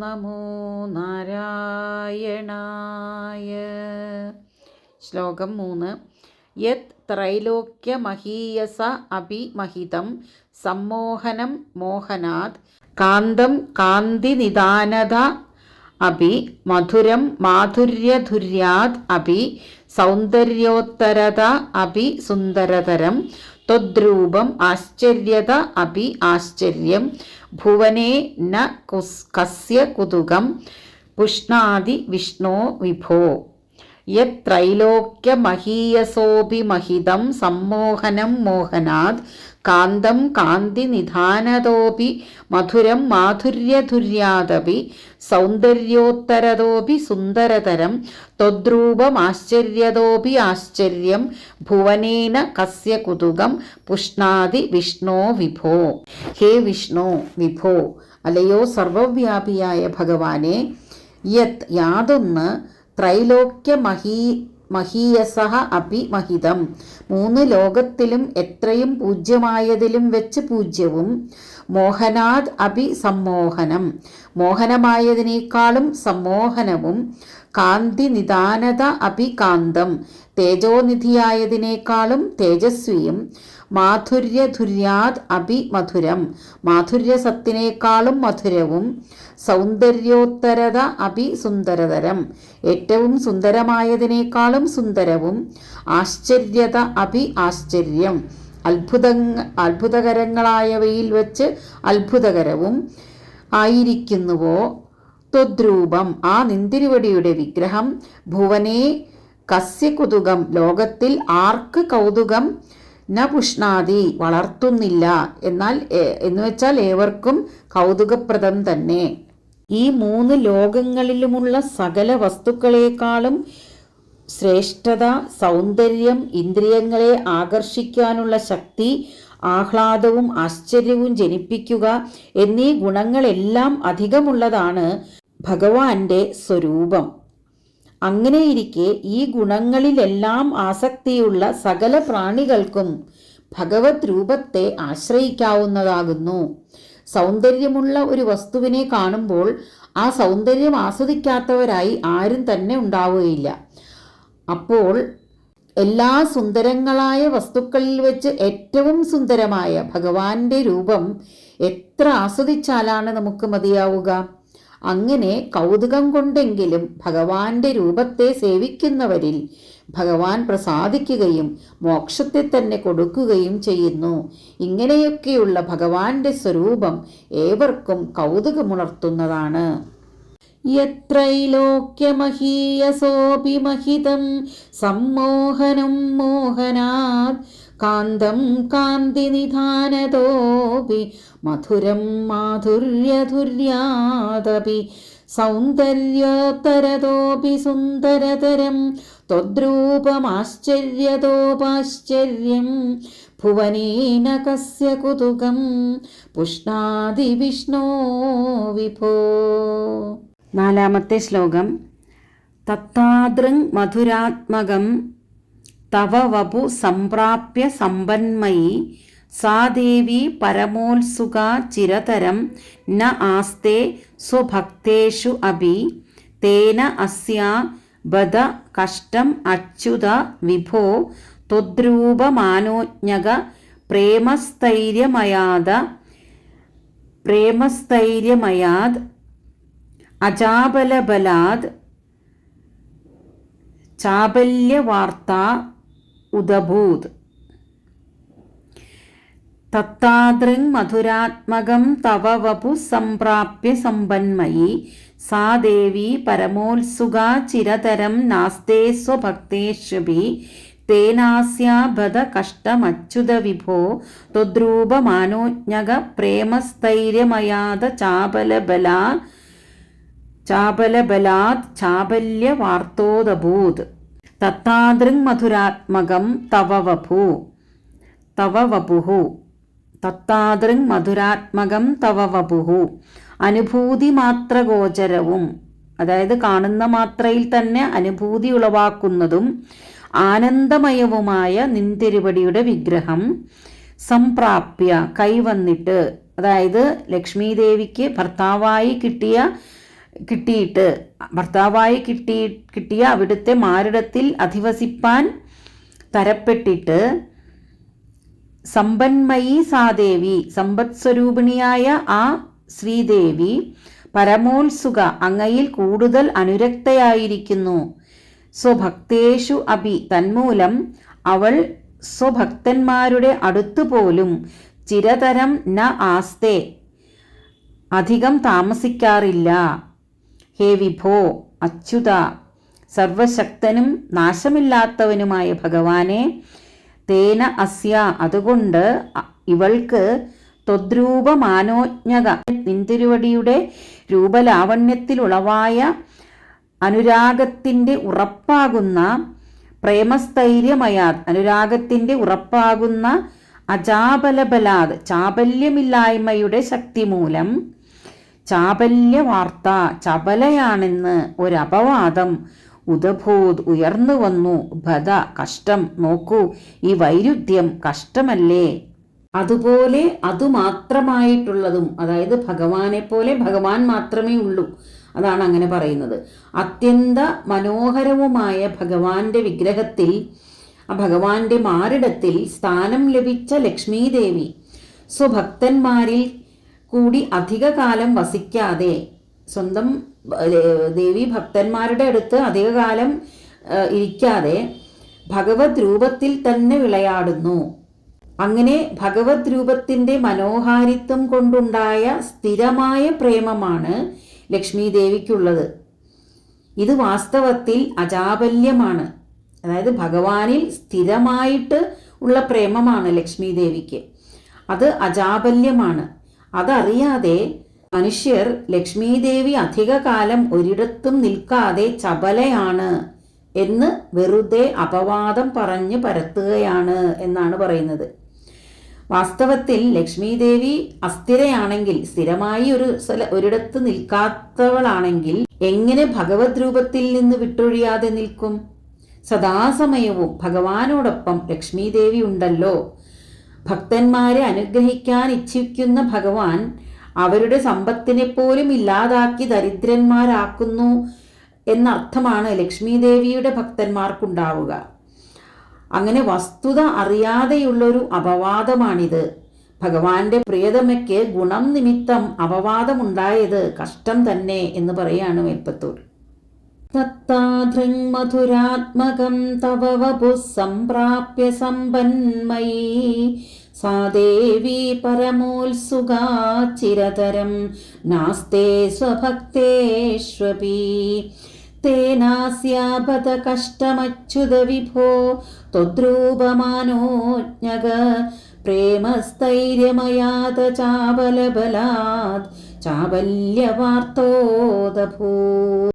നമോ നാരായണായ. ശ്ലോകം മൂന്ന്. യത് ത്രൈലോക്യമഹീയസ അഭിമഹിതം സമ്മോഹനം മോഹനാത് കാന്തം കാന്തിനിദാനത അപി മധുരം മാധുര്യധുര്യാത് അപി സൗന്ദര്യോത്തരത അപി സുന്ദരതരം ത്വദ്രൂപം ആശ്ചര്യത അപി ആശ്ചര്യം. ഭുവനേ ന കുസ് കസ്യ കുതുകം. പുഷ്ണാതി വിഷ്ണോ വിഭോ. യത്രൈലോക്യമഹീയസോऽഭിമഹിതം സമ്മോഹനം മോഹനാത് കാന്തം കാന്തി നിധാനതോപി മധുരം മാധുര്യധുര്യാദപി സൗന്ദര്യോത്തരതോപി സുന്ദരതരം ത്വദ്രൂപമാശ്ചര്യതോപി ആശ്ചര്യം ഭുവനേന കസ്യ കുതുകം പുഷ്ണാതി വിഷ്ണോ വിഭോ. ഹേ വിഷ്ണോ വിഭോ. അലയോ സർവവ്യാപിയായ ഭഗവാനെ യത് യാതൊന്ന് ത്രൈലോക്യമഹീ മഹീയസഹ അപി മഹിതം. മൂന്ന് ലോകത്തിലും എത്രയും പൂജ്യമായതിലും വെച്ച് പൂജ്യവും മോഹനാദ് അപി സമ്മോഹനം. മോഹനമായതിനേക്കാളും സമ്മോഹനവും കാന്തി നിദാനത അഭികാന്തം. തേജോനിധിയായതിനേക്കാളും തേജസ്വിയും മാധുര്യധുര്യാത് അഭിമധുരം. മാധുര്യസത്തിനേക്കാളും മധുരവും സൗന്ദര്യോത്തരത അഭിസുന്ദരതരം. ഏറ്റവും സുന്ദരമായതിനേക്കാളും സുന്ദരവും ആശ്ചര്യത അഭി ആശ്ചര്യം. അത്ഭുത അത്ഭുതകരങ്ങളായവയിൽ വച്ച് അത്ഭുതകരവും ആയിരിക്കുന്നുവോ? ത്വദ്രൂപം ആ നിന്തിരുവടിയുടെ വിഗ്രഹം ഭുവനേ കസ്യ കുതുകം ലോകത്തിൽ ആർക്ക് കൗതുകം? ന പുഷ്ണാതി വളർത്തുന്നില്ല. എന്നാൽ എന്നുവെച്ചാൽ ഏവർക്കും കൗതുകപ്രദം തന്നെ. ഈ മൂന്ന് ലോകങ്ങളിലുമുള്ള സകല വസ്തുക്കളെക്കാളും ശ്രേഷ്ഠത സൗന്ദര്യം ഇന്ദ്രിയങ്ങളെ ആകർഷിക്കാനുള്ള ശക്തി ആഹ്ലാദവും ആശ്ചര്യവും ജനിപ്പിക്കുക എന്നീ ഗുണങ്ങളെല്ലാം അധികമുള്ളതാണ് ഭഗവാന്റെ സ്വരൂപം. അങ്ങനെയിരിക്കെ ഈ ഗുണങ്ങളിലെല്ലാം ആസക്തിയുള്ള സകല പ്രാണികൾക്കും ഭഗവത് രൂപത്തെ ആശ്രയിക്കാവുന്നതാകുന്നു. സൗന്ദര്യമുള്ള ഒരു വസ്തുവിനെ കാണുമ്പോൾ ആ സൗന്ദര്യം ആസ്വദിക്കാത്തവരായി ആരും തന്നെ ഉണ്ടാവുകയില്ല. അപ്പോൾ എല്ലാ സുന്ദരങ്ങളായ വസ്തുക്കളിൽ വെച്ച് ഏറ്റവും സുന്ദരമായ ഭഗവാന്റെ രൂപം എത്ര ആസ്വദിച്ചാലാണ് നമുക്ക് മതിയാവുക? അങ്ങനെ കൗതുകം കൊണ്ടെങ്കിലും ഭഗവാന്റെ രൂപത്തെ സേവിക്കുന്നവരിൽ ഭഗവാൻ പ്രസാദിക്കുകയും മോക്ഷത്തെ തന്നെ കൊടുക്കുകയും ചെയ്യുന്നു. ഇങ്ങനെയൊക്കെയുള്ള ഭഗവാന്റെ സ്വരൂപം ഏവർക്കും കൗതുകമുണർത്തുന്നതാണ്. യത്രൈലോക്യമഹീയസോപി മഹിതം സമ്മോഹനം മോഹനാത് കാന്തം കാന്തിനിധാനതോപി മധുരം മാധുര്യധുര്യാദപി സൗന്ദര്യോത്തരതോപി സുന്ദരതരം ത്വദ്രൂപമാശ്ചര്യതോപാശ്ചര്യം ഭുവനേന കസ്യ കുതുകം പുഷ്ണാതി വിഷ്ണോ വിഭോ നാലാമത്തെ ശ്ലോകം. തത്താദൃങ് മധുരാത്മകം തവ വപു സംപ്രാപ്യ സമ്പന്മയി സാ ദേവി പരമോത്സുക ചിരതരം ന ആസ്തേ സ്വഭക്തേഷു അഭി തേന അസ്യാ ബദ കഷ്ടം അച്യുത വിഭോ ത്വദ്രൂപമാനോജ്ഞക പ്രേമസ്ഥൈര്യമയാത പ്രേമസ്ഥൈര്യമയാത് അജാബലബലാത് ചാബല്യവാർത്ത ഉദഭൂത് തത്താദൃങ് മധുരാത്മകം തവ വപു സംപ്രാപ്യ സമ്പന്മയി. സാ ദേവി പരമോത്സുക ചിരതരം നാസ്തേ സ്വഭക്തേഷ്വഭി. തേനാസ്യാബദ കഷ്ടമച്യുത വിഭോ. ത്വദ്രൂപമാനോജ്ഞക പ്രേമസ്ഥൈര്യമയാത ചാബലബലാ ചാബലബലാത് ചാബല്യവാർത്തോദഭൂത് തത്താദൃങ് മധുരാത്മകം തവ വപു തവ വപുഹു തത്താദൃങ് മധുരാത്മകം തവ വപുഹു അനുഭൂതി മാത്ര ഗോചരവും അതായത് കാണുന്ന മാത്രയിൽ തന്നെ അനുഭൂതി ഉളവാക്കുന്നതും ആനന്ദമയവുമായ നിന്തിരുവടിയുടെ വിഗ്രഹം സംപ്രാപ്യ കൈവന്നിട്ട്. അതായത് ലക്ഷ്മീദേവിക്ക് ഭർത്താവായി കിട്ടിയ കിട്ടിയിട്ട് ഭർത്താവായി കിട്ടി കിട്ടിയ അവിടുത്തെ മാരിടത്തിൽ അധിവസിപ്പാൻ തരപ്പെട്ടിട്ട് സമ്പന്മയി സാദേവി സമ്പത് സ്വരൂപിണിയായ ആ ശ്രീദേവി പരമോത്സുക അങ്ങയിൽ കൂടുതൽ അനുരക്തയായിരിക്കുന്നു. സ്വഭക്തേഷു അഭി തന്മൂലം അവൾ സ്വഭക്തന്മാരുടെ അടുത്തുപോലും ചിരതരം ന ആസ്തേ അധികം താമസിക്കാറില്ല. ഹേ വിഭോ അച്യുത. സർവശക്തനും നാശമില്ലാത്തവനുമായ ഭഗവാനെ തേന അസ്യ. അതുകൊണ്ട് ഇവൾക്ക് ത്വദ്രൂപമാനോജ്ഞക. നിന്തിരുവടിയുടെ രൂപലാവണ്യത്തിലുളവായ അനുരാഗത്തിന്റെ ഉറപ്പാകുന്ന പ്രേമസ്ഥൈര്യമയാത് അനുരാഗത്തിന്റെ ഉറപ്പാകുന്ന അജാബലബലാത് ചാബല്യമില്ലായ്മയുടെ ശക്തി മൂലം ചാബല്യവാർത്ത ചപലയാണെന്ന് ഒരപവാദം. ഉദഭൂത് ഉയർന്നു വന്നു. ഭദ കഷ്ടം. നോക്കൂ ഈ വൈരുദ്ധ്യം കഷ്ടമല്ലേ? അതുപോലെ അതുമാത്രമായിട്ടുള്ളതും അതായത് ഭഗവാനെ പോലെ ഭഗവാൻ മാത്രമേ ഉള്ളൂ അതാണ് അങ്ങനെ പറയുന്നത്. അത്യന്ത മനോഹരവുമായ ഭഗവാന്റെ വിഗ്രഹത്തിൽ ആ ഭഗവാന്റെ മാറിടത്തിൽ സ്ഥാനം ലഭിച്ച ലക്ഷ്മീദേവി സ്വഭക്തന്മാരിൽ കൂടി അധികകാലം വസിക്കാതെ സ്വന്തം ദേവി ഭക്തന്മാരുടെ അടുത്ത് അധികകാലം ഇരിക്കാതെ ഭഗവത് രൂപത്തിൽ തന്നെ വിളയാടുന്നു. അങ്ങനെ ഭഗവത് രൂപത്തിന്റെ മനോഹാരിത്വം കൊണ്ടുണ്ടായ സ്ഥിരമായ പ്രേമമാണ് ലക്ഷ്മി ദേവിക്കുള്ളത് ഇത് വാസ്തവത്തിൽ അജാബല്യമാണ്. അതായത് ഭഗവാനിൽ സ്ഥിരമായിട്ട് ഉള്ള പ്രേമമാണ് ലക്ഷ്മി ദേവിക്ക് അത് അജാബല്യമാണ്. അതറിയാതെ മനുഷ്യർ ലക്ഷ്മീദേവി അധികകാലം ഒരിടത്തും നിൽക്കാതെ ചപലയാണ് എന്ന് വെറുതെ അപവാദം പറഞ്ഞ് പരത്തുകയാണ് എന്നാണ് പറയുന്നത്. വാസ്തവത്തിൽ ലക്ഷ്മീദേവി അസ്ഥിരയാണെങ്കിൽ സ്ഥിരമായി ഒരു സ്ഥല ഒരിടത്ത് നിൽക്കാത്തവളാണെങ്കിൽ എങ്ങനെ ഭഗവത് രൂപത്തിൽ നിന്ന് വിട്ടൊഴിയാതെ നിൽക്കും? സദാസമയവും ഭഗവാനോടൊപ്പം ലക്ഷ്മീദേവി ഉണ്ടല്ലോ. ഭക്തന്മാരെ അനുഗ്രഹിക്കാൻ ഇച്ഛിക്കുന്ന ഭഗവാൻ അവരുടെ സമ്പത്തിനെ പോലും ഇല്ലാതാക്കി ദരിദ്രന്മാരാക്കുന്നു എന്നർത്ഥമാണ് ലക്ഷ്മി ദേവിയുടെ ഭക്തന്മാർക്കുണ്ടാവുക. അങ്ങനെ വസ്തുത അറിയാതെയുള്ളൊരു അപവാദമാണിത്. ഭഗവാന്റെ പ്രിയതമയ്ക്ക് ഗുണം നിമിത്തം അപവാദമുണ്ടായത് കഷ്ടം തന്നെ എന്ന് പറയാണ് മേൽപ്പത്തൂർ. दत्ताधृङ्मधुरात्मकं तव वपुः सम्प्राप्य सम्पन्मयी सा देवी परमोत्सुगा चिरतरं नास्ते स्वभक्तेष्वपि तेनास्यापदकष्टमच्युतविभो त्वद्रूपमानोज्ञग प्रेमस्थैर्यमयात चाबलबलात् चाबल्यवार्तोदभू